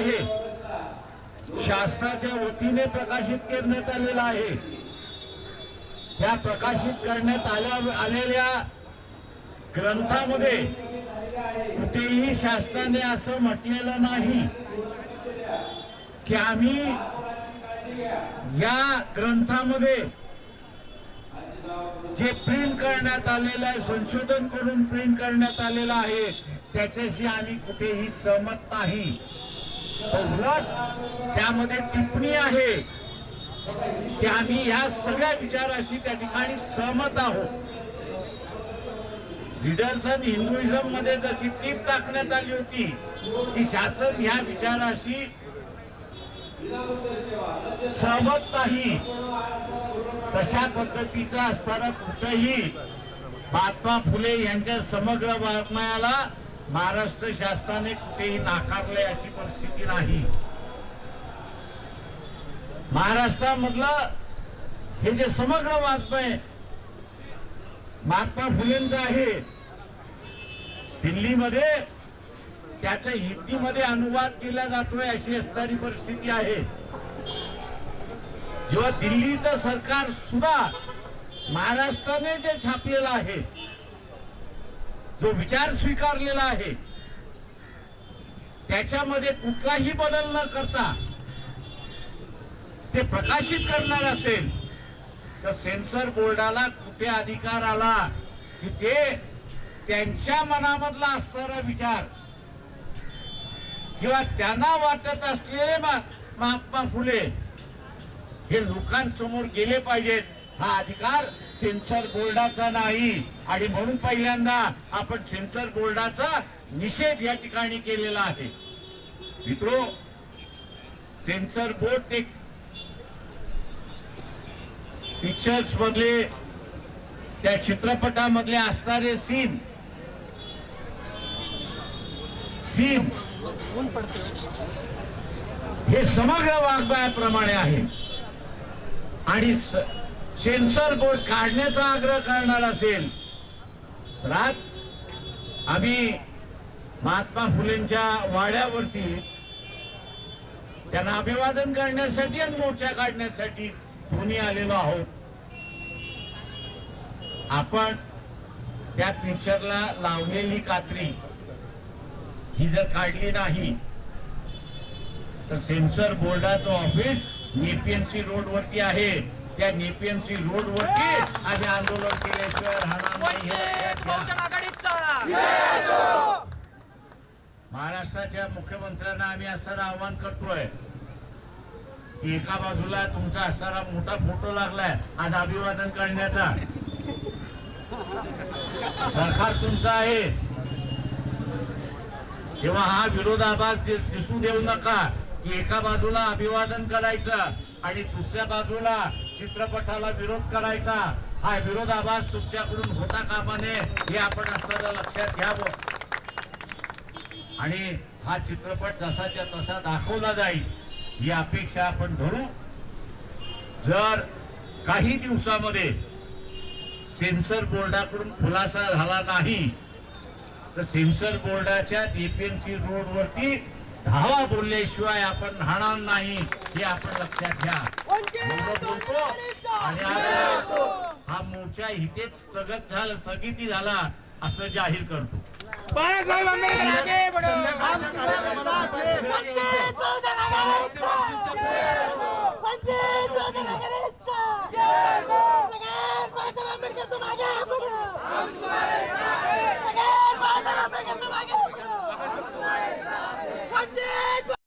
आहे. शासनाच्या वतीने प्रकाशित करण्यात आलेला आहे. त्या प्रकाशित करण्यात आल्या आलेल्या ग्रंथामध्ये कुठेही शासनाने असं म्हटलेलं नाही की आम्ही या ग्रंथामध्ये जे प्रिंट करण्यात आलेलं आहे संशोधन करून प्रिंट करण्यात आलेलं आहे त्याच्याशी आम्ही कुठेही सहमत नाही. तर उलट त्यामध्ये टिप्पणी आहे की आम्ही या सगळ्या विचाराशी त्या ठिकाणी सहमत आहोत. लिडर्सन हिंदुइझममध्ये जशी टीप टाकण्यात आली होती की शासन या विचाराशी सहमत नाही तशा पद्धतीचा असताना कुठेही महात्मा फुले यांच्या समग्र वाङ्मयाला महाराष्ट्र शासनाने कुठेही नाकारले अशी परिस्थिती नाही. महाराष्ट्रामधलं हे जे समग्र वाङ्मय महात्मा फुलेंचं आहे दिल्लीमध्ये त्याचा हिंदीमध्ये अनुवाद केला जातोय अशी असणारी परिस्थिती आहे. जेव्हा दिल्लीचं सरकार सुद्धा महाराष्ट्राने जे छापलेलं आहे जो विचार स्वीकारलेला आहे त्याच्यामध्ये कुठलाही बदल न करता ते प्रकाशित करणार असेल तर सेन्सर बोर्डाला कुठे अधिकार आला की ते त्यांच्या मनामधला असणारा विचार किंवा त्यांना वाटत असलेले महात्मा फुले हे लोकांसमोर गेले पाहिजेत. हा अधिकार सेन्सर बोर्डाचा नाही. आणि म्हणून पहिल्यांदा आपण सेन्सर बोर्डाचा निषेध या ठिकाणी केलेला आहे. मित्रो सेन्सर बोर्ड ते पिक्चर्स मधले त्या चित्रपटामधले असणारे सीन. सीन. हे समग्र वाग्मयाप्रमाणे आहे. आणि सेन्सर बोर्ड काढण्याचा आग्रह करणार असेल. तर आज आम्ही महात्मा फुलेंच्या वाड्यावरती त्यांना अभिवादन करण्यासाठी आणि मोर्चा काढण्यासाठी दोन्ही आलेलो आहोत. आपण त्या पिक्चरला लावलेली कात्री ही जर काढली नाही तर सेन्सर बोर्डाचं ऑफिस एपीएमसी रोड वरती आहे. त्या नेपीएनसी रोड वरती आम्ही आंदोलन केल्याशिवाय राहणार. महाराष्ट्राच्या मुख्यमंत्र्यांना आम्ही असं आवाहन करतोय की एका बाजूला तुमचा असणारा मोठा फोटो लागलाय आज अभिवादन करण्याचा. सरकार तुमचं आहे. तेव्हा हा विरोधाभास दि- दिसू देऊ नका की एका बाजूला अभिवादन करायचं आणि दुसऱ्या बाजूला चित्रपटाला विरोध करायचा. हा विरोधाभास तुमच्याकडून होता कामा नये हे आपण असताना लक्षात घ्यावं. आणि हा चित्रपट जसाच्या तसा दाखवला जाईल ही अपेक्षा आपण धरू. जर काही दिवसामध्ये सेन्सर बोर्डाकडून खुलासा झाला नाही तर सेन्सर बोर्डाच्या एपीएमसी रोड वरती धावा बोलल्याशिवाय आपण राहणार नाही हे आपण लक्षात घ्या. आणि हा मोर्चा इथेच स्थगत झाला स्थगिती झाला असं जाहीर करतो. बाळासाहेब आंबेडकर